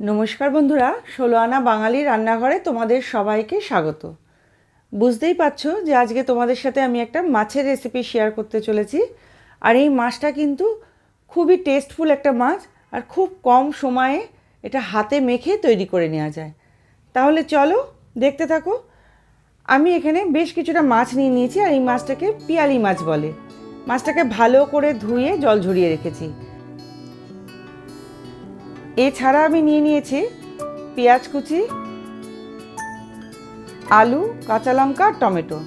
নমস্কার বন্ধুরা ষোলো আনা বাঙালি রান্নাঘরে তোমাদের সবাইকে স্বাগত। বুঝতেই পারছ যে আজকে তোমাদের সাথে আমি একটা মাছের রেসিপি শেয়ার করতে চলেছি, আর এই মাছটা কিন্তু খুবই টেস্টফুল একটা মাছ, আর খুব কম সময়ে এটা হাতে মেখে তৈরি করে নেওয়া যায়। তাহলে চলো দেখতে থাকো, আমি এখানে বেশ কিছুটা মাছ নিয়ে নিয়েছি, আর এই মাছটাকে পিয়ালি মাছ বলে। মাছটাকে ভালো করে ধুয়ে জল ঝরিয়ে রেখেছি। এছাড়া আমি নিয়ে নিয়েছি পেঁয়াজ কুচি, আলু, কাঁচা লঙ্কা আর টমেটো।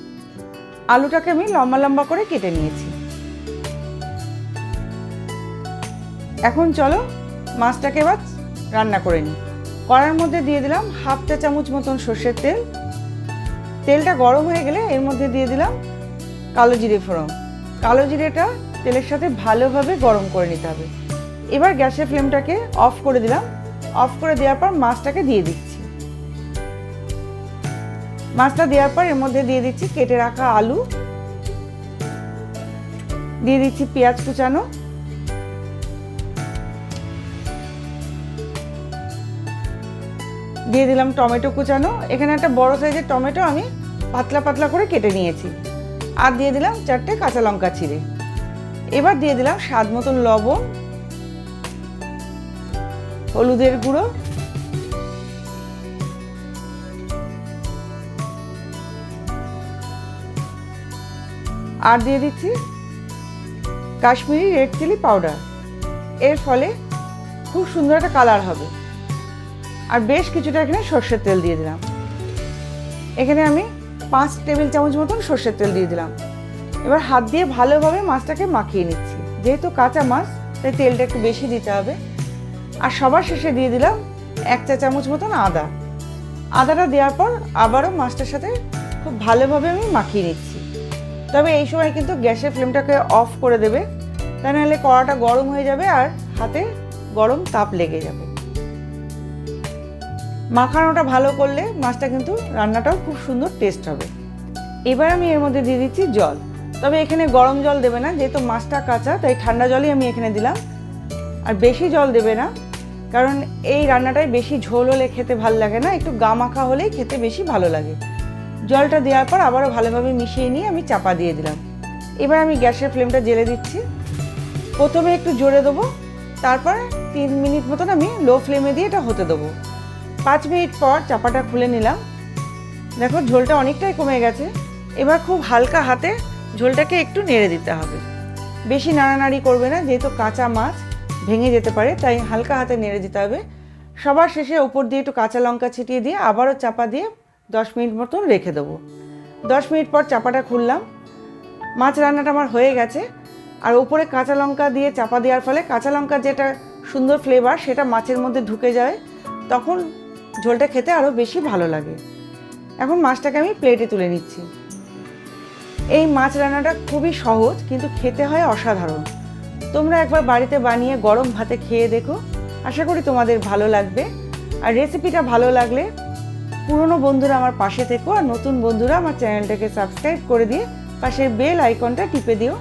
আলুটাকে আমি লম্বা লম্বা করে কেটে নিয়েছি। এখন চলো মাছটাকে এবার রান্না করে নিই। কড়ার মধ্যে দিয়ে দিলাম হাফ চা চামচ মতন সর্ষের তেল। তেলটা গরম হয়ে গেলে এর মধ্যে দিয়ে দিলাম কালো জিরে ফোড়ন। কালো জিরেটা তেলের সাথে ভালোভাবে গরম করে নিতে হবে। এবার গ্যাসের ফ্লেমটাকে অফ করে দিলাম। অফ করে দেওয়ার পর মাছটাকে দিয়ে দিচ্ছি। মাছটা দেওয়ার পর এর মধ্যে দিয়ে দিচ্ছি কেটে রাখা আলু। দিয়ে দিচ্ছি পেঁয়াজ কুচানো। দিয়ে দিলাম টমেটো কুচানো। এখানে একটা বড় সাইজের টমেটো আমি পাতলা পাতলা করে কেটে নিয়েছি। আর দিয়ে দিলাম চারটে কাঁচা লঙ্কা ছিঁড়ে। এবার দিয়ে দিলাম স্বাদ মতন লবণ। হলুদের গুঁড়ো। আর দিয়ে দিচ্ছি কাশ্মীরি রেড চিলি পাউডার এর ফলে খুব সুন্দর একটা কালার হবে। আর বেশ কিছুটা এখানে সর্ষের তেল দিয়ে দিলাম। এখানে আমি পাঁচ টেবিল চামচ মতন সর্ষের তেল দিয়ে দিলাম। এবার হাত দিয়ে ভালোভাবে মাছটাকে মাখিয়ে নিচ্ছি। যেহেতু কাঁচা মাছ, তাই তেলটা একটু বেশি দিতে হবে। আর সবার শেষে দিয়ে দিলাম এক চা চামচ মতন আদা। আদাটা দেওয়ার পর আবারও মাছটার সাথে খুব ভালোভাবে আমি মাখিয়ে নিচ্ছি। তবে এই সময় কিন্তু গ্যাসের ফ্লেমটাকে অফ করে দেবে। তা নাহলে কড়াটা গরম হয়ে যাবে আর হাতে গরম তাপ লেগে যাবে। মাখানোটা ভালো করলে মাছটা কিন্তু রান্নাটাও খুব সুন্দর টেস্ট হবে। এবার আমি এর মধ্যে দিয়ে দিচ্ছি জল। তবে এখানে গরম জল দেবে না, যেহেতু মাছটা কাঁচা, তাই ঠান্ডা জলই আমি এখানে দিলাম। আর বেশি জল দেবে না, কারণ এই রান্নাটায় বেশি ঝোল হলে খেতে ভালো লাগে না, একটু গা মাখা হলেই খেতে বেশি ভালো লাগে। জলটা দেওয়ার পর আবারও ভালোভাবে মিশিয়ে নিয়ে আমি চাপা দিয়ে দিলাম। এবার আমি গ্যাসের ফ্লেমটা জেলে দিচ্ছি। প্রথমে একটু জোরে দেবো, তারপর তিন মিনিট মতন আমি লো ফ্লেমে দিয়ে এটা হতে দেবো। পাঁচ মিনিট পর চাপাটা খুলে নিলাম। দেখো ঝোলটা অনেকটাই কমে গেছে। এবার খুব হালকা হাতে ঝোলটাকে একটু নেড়ে দিতে হবে। বেশি নাড়ানাড়ি করবে না, যেহেতু কাঁচা মাছ ভেঙে যেতে পারে, তাই হালকা হাতে নেড়ে দিতে হবে। সবার শেষে ওপর দিয়ে একটু কাঁচা লঙ্কা ছিটিয়ে দিয়ে আবারও চাপা দিয়ে দশ মিনিট মতন রেখে দেবো। দশ মিনিট পর চাপাটা খুললাম। মাছ রান্নাটা আমার হয়ে গেছে। আর ওপরে কাঁচা লঙ্কা দিয়ে চাপা দেওয়ার ফলে কাঁচা লঙ্কার যেটা সুন্দর ফ্লেভার সেটা মাছের মধ্যে ঢুকে যায়, তখন ঝোলটা খেতে আরও বেশি ভালো লাগে। এখন মাছটাকে আমি প্লেটে তুলে নিচ্ছি। এই মাছ রান্নাটা খুবই সহজ, কিন্তু খেতে হয় অসাধারণ। তোমরা একবার বাড়িতে বানিয়ে গরম ভাতে খেয়ে দেখো। আশা করি তোমাদের ভালো লাগবে। আর রেসিপিটা ভালো লাগলে পুরনো বন্ধুরা আমার পাশে থেকো আর নতুন বন্ধুরা আমার চ্যানেলটাকে সাবস্ক্রাইব করে দিয়ে পাশের বেল আইকনটা টিপে দিও।